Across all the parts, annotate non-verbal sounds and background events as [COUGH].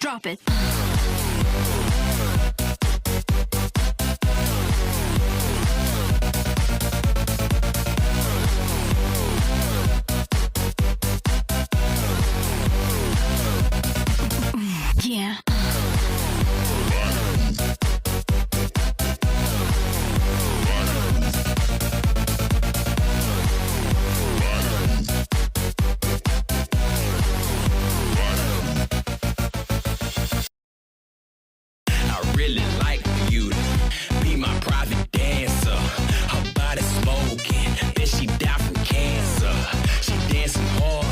Drop it. I really like for you to be my private dancer. Her body smoking, then she died from cancer. She dancing hard,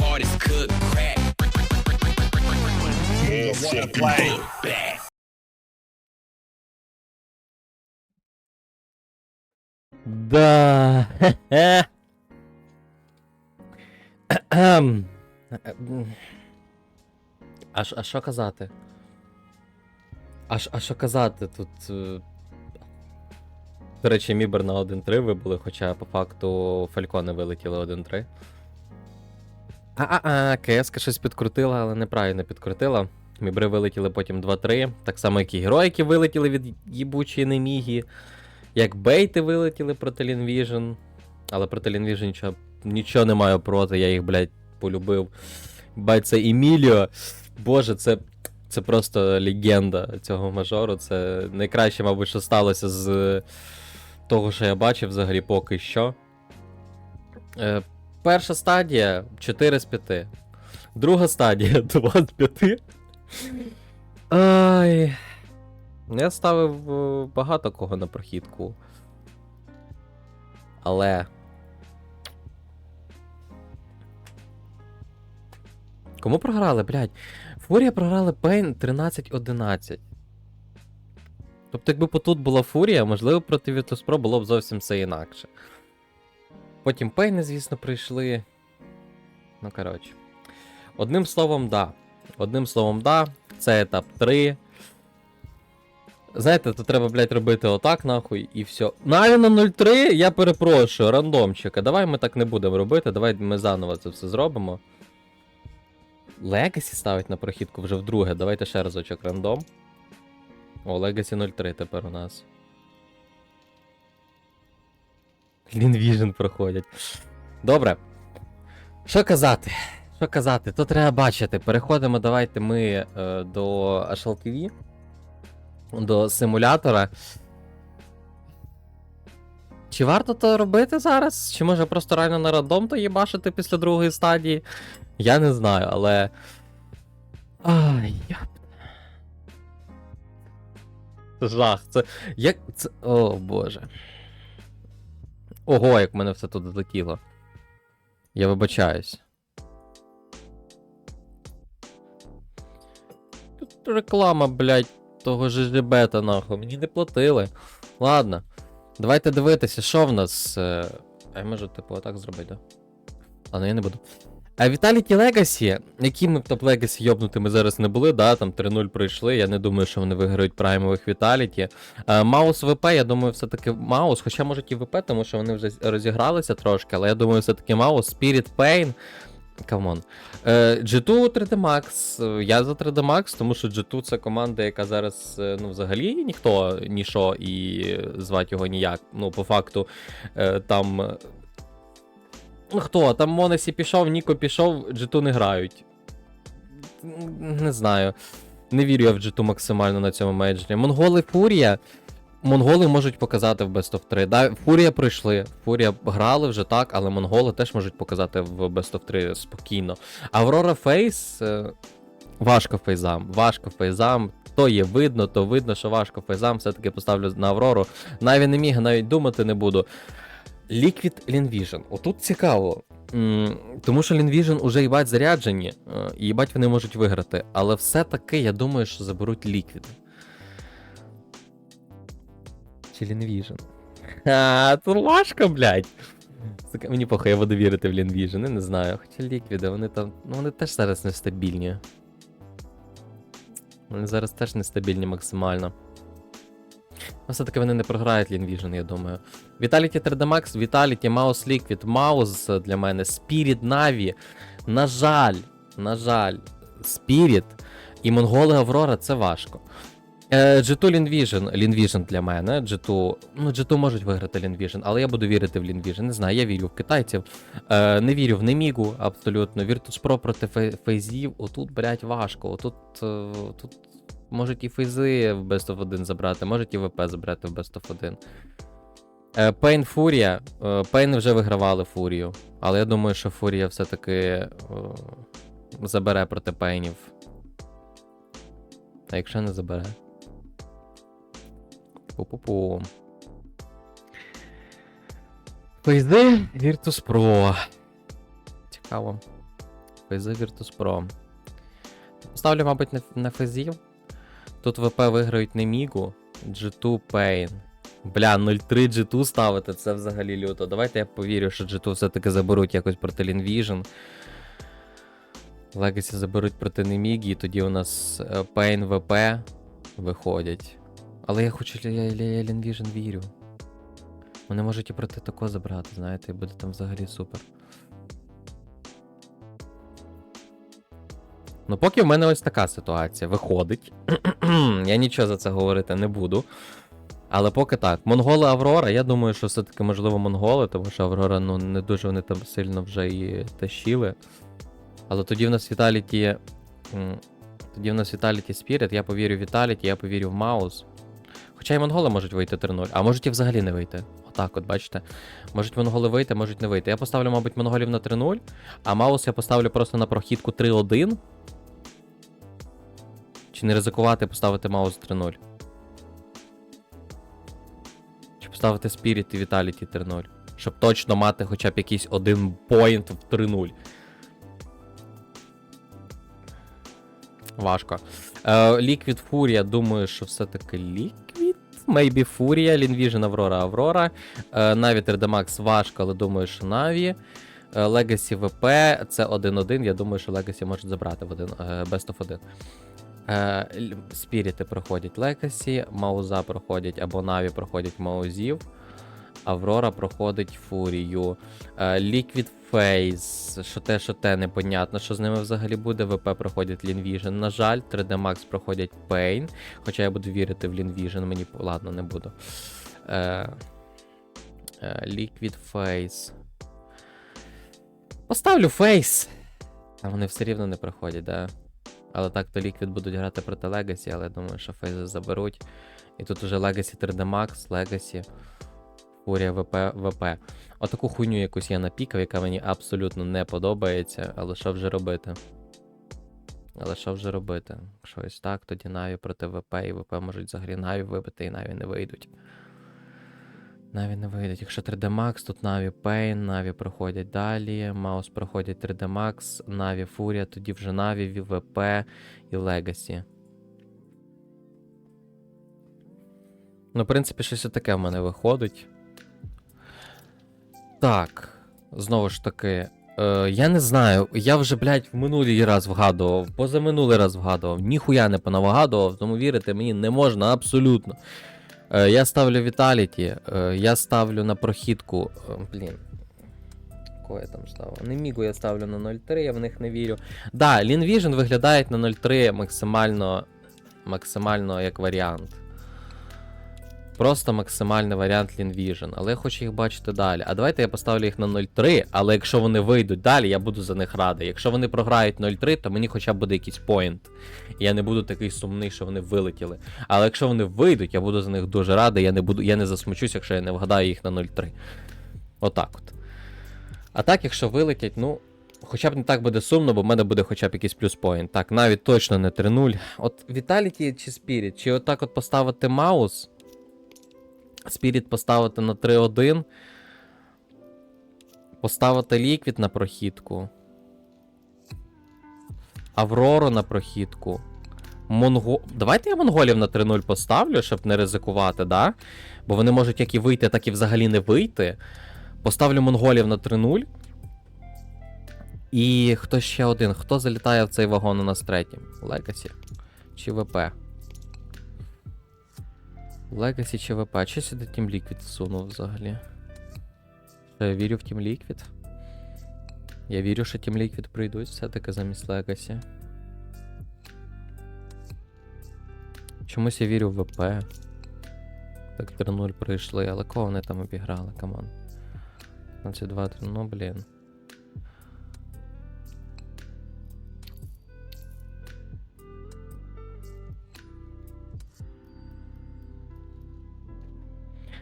hard as cook crack. wanna play. Back. Да. Хе-хе. Кхем. А, ш- а що казати? А, а що казати тут? е, До речі, Мібер на 1-3 вибули, хоча по факту Фалькони вилетіли 1-3. А-а-а, КСК щось підкрутила, але неправильно підкрутила. Мібри вилетіли потім 2-3. Так само, як і героїки вилетіли від їбучої немігі. Як бейти вилетіли проти Лінвіжн. Але проти Лінвіжн нічого, нічого не маю проти, я їх, блядь, полюбив. Бать, це Еміліо. Боже, це, це просто легенда цього мажору. Це найкраще, мабуть, що сталося з того, що я бачив взагалі поки що. Е, перша стадія 4 з 5. Друга стадія 2 з 5. Ай. Я ставив е, багато кого на прохідку. Але. Кому програли, блядь? Фурія програли Пейн 13-11. Тобто, якби потут була Фурія, можливо, проти Virtus.pro було б зовсім все інакше. Потім Пейни, звісно, прийшли. Ну, коротше. Одним словом, да. Одним словом, да. Це етап 3. Знаєте, то треба, блядь, робити отак, нахуй, і все. Навіть на 0.3, я перепрошую, рандомчика. Давай ми так не будемо робити, давай ми заново це все зробимо. Легасі ставить на прохідку вже вдруге. Давайте ще разочок рандом. О, Legacy 03 тепер у нас. Лінвіжн проходять. Добре. Що казати? Що казати? То треба бачити. Переходимо, давайте ми е, до HLTV до симулятора. Чи варто то робити зараз? Чи може просто реально на рандом то їбашити після другої стадії? Я не знаю, але. Ай, я. Жах, це. Як це. О боже. Ого, як мене все тут залетіло. Я вибачаюсь. Тут реклама, блядь того ЖЖБета, нахуй. Мені не платили. Ладно. Давайте дивитися, що в нас. е, А я можу, типу, отак зробити, да? А, ну я не буду. А Vitality Legacy, які ми в топ Legacy йобнутими зараз не були, да, там 3-0 пройшли. Я не думаю, що вони виграють праймових Vitality. Е, Маус ВП, я думаю, все-таки Маус, хоча можуть і ВП, тому що вони вже розігралися трошки, але я думаю, все-таки Маус, Spirit Pain. Камон. Е, G2 3D Max. Я за 3D Max, тому що G2 це команда, яка зараз, е, ну, взагалі ніхто, нішо і звати його ніяк. Ну, по факту, е, там. Хто? Там Монесі пішов, Ніко пішов, G2 не грають. Не знаю. Не вірю я в G2 максимально на цьому мейджорі. Монголи Фурія. Монголи можуть показати в Best of 3. Да, Фурія пройшли. Фурія грали вже так, але монголи теж можуть показати в Best of 3 спокійно. Аврора Фейс. е, Важко фейзам. Важко фейзам. То є видно, то видно, що важко фейзам. Все-таки поставлю на Аврору. Навіть не міг, навіть думати не буду. Liquid Linvision. Отут цікаво. Тому що Linvision уже їбать заряджені, е, і їбать вони можуть виграти. Але все-таки я думаю, що заберуть Liquid. Чи? А, тут важко, блядь. Мені похуй, я буду вірити в Linvision, я не знаю. Хоча Liquid, вони там. Ну вони теж зараз нестабільні. Вони зараз теж нестабільні максимально. Ну, все-таки вони не програють Linvision, я думаю. Vitality 3D Max, Vitality, Mouse Liquid, Mouse для мене, Spirit Navi. На жаль, на жаль, Spirit І монголи Аврора це важко. Е, G2 Linvision, Linvision для мене. G2, ну, G2 можуть виграти Linvision, але я буду вірити в Linvision. Не знаю, я вірю в китайців. Е, не вірю в Немігу абсолютно. Virtus Pro проти фейзів. Отут, блядь, важко. Отут, е, тут можуть і фейзи в Best of 1 забрати, можуть і ВП забрати в Best of 1. Е, Пейн Фурія. Пейн вже вигравали Фурію. Але я думаю, що Фурія все-таки е, забере проти Пейнів. А якщо не забере? Пу-пу-пу. Фейзи Virtus Pro. Цікаво. Фейзи Virtus Pro. Поставлю, мабуть, на, на фейзів. Тут ВП виграють не Мігу, G2 Pain. Бля, 0-3 G2 ставити, це взагалі люто. Давайте я повірю, що G2 все-таки заберуть якось проти Linvision. Legacy заберуть проти Немігі, і тоді у нас е, Pain ВП виходять. Але я хочу, Linvision вірю. Вони можуть і проти тако забрати, знаєте, і буде там взагалі супер. Ну, поки в мене ось така ситуація. Виходить. [CLEARS THROAT] я нічого за це говорити не буду. Але поки так. Монголи Аврора, я думаю, що все-таки можливо монголи, тому що Аврора ну, не дуже вони там сильно вже і тащили. Але тоді в нас Віталіті. Тоді в нас Віталіті Spirit, я повірю в Віталіті, я повірю в Маус. Хоча і монголи можуть вийти 3-0, а можуть і взагалі не вийти. Отак, от, бачите. Можуть монголи вийти, можуть не вийти. Я поставлю, мабуть, монголів на 3-0, а Маус я поставлю просто на прохідку 3-1. Чи не ризикувати поставити Маус 3-0? Чи поставити Spirit і Vitality 3-0? Щоб точно мати хоча б якийсь один поінт в 3-0. Важко. Е, Liquid Furia, думаю, що все-таки Liquid. Maybe Linvision, Aurora, Aurora. Е, Na'Vi 3D Max важко, але думаю, що Na'Vi. Е, Legacy VP це 1-1. Я думаю, що Legacy можуть забрати в один, е, Best of 1. Е, Спіріти проходять Legacy, Мауза проходять або Na'Vi проходять Маузів. Аврора проходить Фурію. Liquid Phase, що те, що те, непонятно, що з ними взагалі буде. ВП проходять Linvision. На жаль, 3D Max проходять Pain. Хоча я буду вірити в Linvision, мені ладно, не буду. Е, е, Phase. Поставлю Face. А вони все рівно не проходять, да? Але так то Liquid будуть грати проти Legacy, але я думаю, що Phase заберуть. І тут уже Legacy 3D Max, Legacy. Фурія ВП ВП. Отаку хуйню якусь я напікав, яка мені абсолютно не подобається, але що вже робити? Але що вже робити? Якщо ось так, тоді Наві проти ВП, і ВП можуть взагалі Наві вибити, і Наві не вийдуть. Наві не вийдуть. Якщо 3D Max, тут Наві Pain, Наві проходять далі, Маус проходять 3D Max, Наві Фурія, тоді вже Наві, ВП і Legacy. Ну, в принципі, щось таке в мене виходить. Так, знову ж таки. Е, я не знаю, я вже, блядь, в минулий раз вгадував, позаминулий раз вгадував, ніхуя не понавгадував, тому вірити мені не можна абсолютно. Е, я ставлю Віталіті, е, я ставлю на прохідку. Е, блін. Кого я там ставив? Не Мігу я ставлю на 0.3, я в них не вірю. Да, Linvision виглядають на 0.3 максимально, максимально як варіант. Просто максимальний варіант Linvision, але я хочу їх бачити далі. А давайте я поставлю їх на 0.3, але якщо вони вийдуть далі, я буду за них радий. Якщо вони програють 0.3, то мені хоча б буде якийсь поінт. Я не буду такий сумний, що вони вилетіли. Але якщо вони вийдуть, я буду за них дуже радий, я не буду, я не засмучусь, якщо я не вгадаю їх на 0.3. Отак от. А так, якщо вилетять, ну. Хоча б не так буде сумно, бо в мене буде хоча б якийсь плюс-поінт. Так, навіть точно не 3-0. От Vitality чи Spirit, чи отак от поставити маус. Спіріт поставити на 3-1. Поставити Liquid на прохідку. Аврору на прохідку. Монго... Давайте я монголів на 3-0 поставлю, щоб не ризикувати, да? Бо вони можуть як і вийти, так і взагалі не вийти. Поставлю монголів на 3-0. І хто ще один? Хто залітає в цей вагон у нас третім? Легасі чи ВП? Legacy чи ВП? Чи сюди Team Liquid всунув взагалі? Я вірю в Team Liquid? Я вірю, що Team Liquid прийдуть все-таки замість Legacy. Чомусь я вірю в ВП. Так 3-0 пройшли, але кого вони там обіграли, камон. 22 ну блін.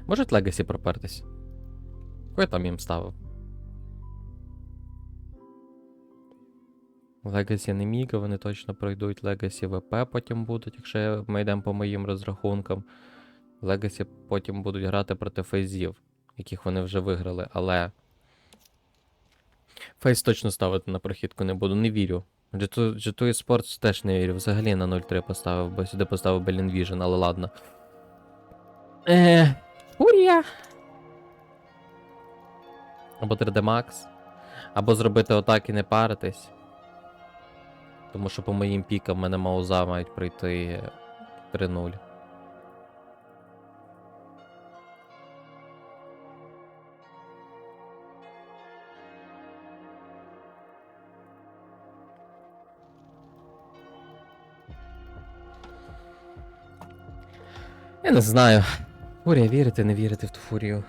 Можуть Легасі пропертись? Кого там їм ставив? Легасі не Міга, вони точно пройдуть. Легасі ВП потім будуть, якщо ми йдемо по моїм розрахункам. Легасі потім будуть грати проти фейзів, яких вони вже виграли, але. Фейс точно ставити на прохідку не буду, не вірю. G2 G2 Esports теж не вірю. Взагалі на 0-3 поставив, бо сюди поставив Berlin Vision, але ладно. Е, Фурія. Або 3D Max. Або зробити отак і не паритись. Тому що по моїм пікам мене мауза мають пройти 3-0. Я не знаю. Фурія, вірити, не вірити в ту фурію.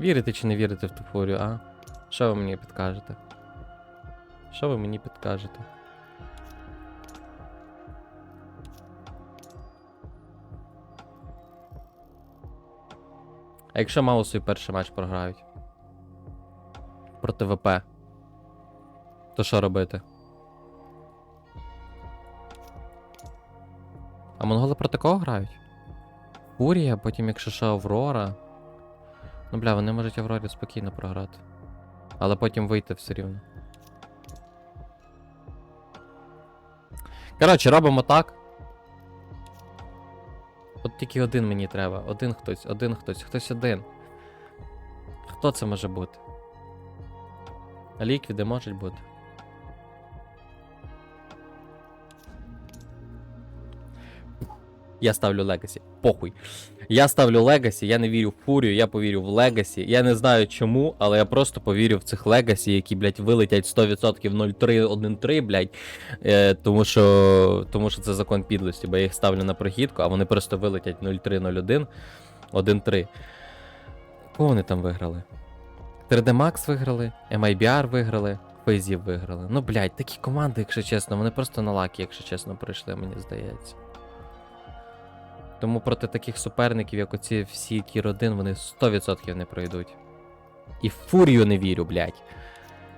Вірити чи не вірити в ту фурію, а? Що ви мені підкажете? Що ви мені підкажете? А якщо Маусові перший матч програють? Проти ВП. То що робити? Монголи проти кого грають? Фурія, потім якщо що Аврора. Ну бля, вони можуть Аврорі спокійно програти. Але потім вийти все рівно. Коротше, робимо так. От тільки один мені треба. Один хтось, один хтось, хтось один. Хто це може бути? Ліквіди можуть бути. Я ставлю Легасі. Похуй. Я ставлю Легасі, я не вірю в Фурію, я повірю в Легасі. Я не знаю чому, але я просто повірю в цих Легасі, які, блядь, вилетять 100% 0-3-1-3, блядь. Е, тому, що, тому що це закон підлості, бо я їх ставлю на прохідку, а вони просто вилетять 0-3-0-1, 1-3. Кого вони там виграли? 3D Max виграли, MIBR виграли, Фейзів виграли. Ну, блядь, такі команди, якщо чесно, вони просто на лакі, якщо чесно, прийшли, мені здається. Тому проти таких суперників, як оці всі ті родин, вони 100% не пройдуть. І в Фурію не вірю, блядь.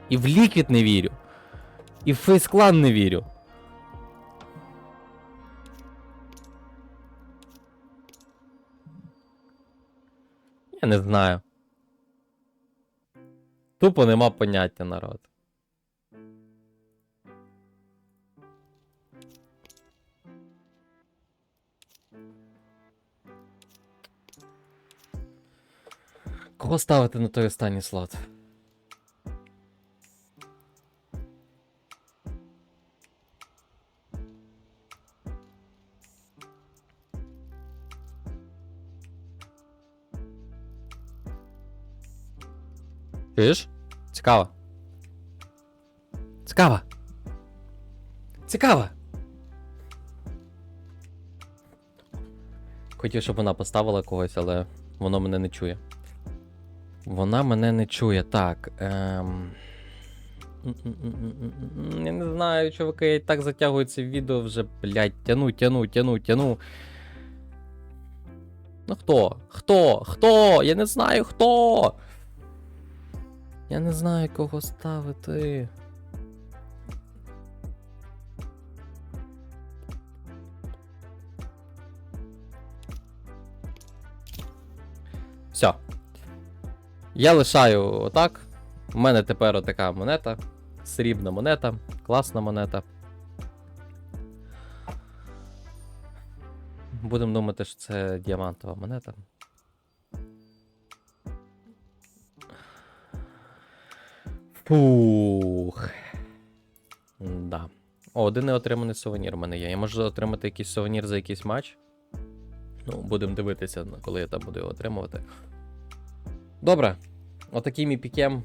І в Ліквід не вірю. І в Фейсклан не вірю. Я не знаю. Тупо нема поняття народ. Кого ставити на той останній слот? Чуєш? Цікаво. Цікаво. Цікаво. Хотів, щоб вона поставила когось, але воно мене не чує. Вона мене не чує. Так. Ем... Я не знаю, чуваки, я так затягую це відео вже, блядь, тяну, тяну, тяну, тяну. Ну хто? Хто? Хто? Я не знаю хто. Я не знаю, кого ставити. Я лишаю отак. У мене тепер отака монета. Срібна монета, класна монета. Будемо думати, що це діамантова монета. Фух. Да. О, один неотриманий сувенір у мене є. Я можу отримати якийсь сувенір за якийсь матч. Ну, будемо дивитися, коли я там буду його отримувати. Добре. Отаким мій пікем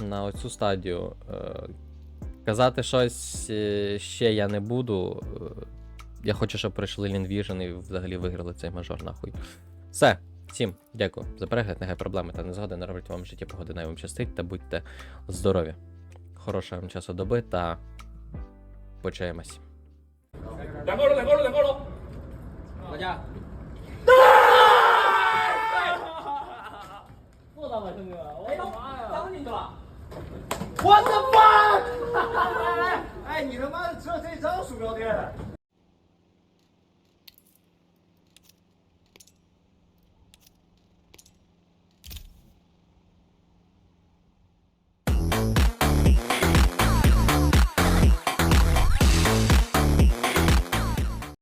на оцю стадію. Е, казати щось е, ще я не буду. е, Я хочу, щоб пройшли Лінвіжн і взагалі виграли цей мажор, нахуй. Все, всім дякую за перегляд. Нехай проблеми та незгоди не роблять вам в житті погоди, най вам щастить та будьте здорові. Хорошого вам часу доби та почаємось. 我的妈！哈哈哈！哎，哎，你他妈的只有这一张鼠标垫。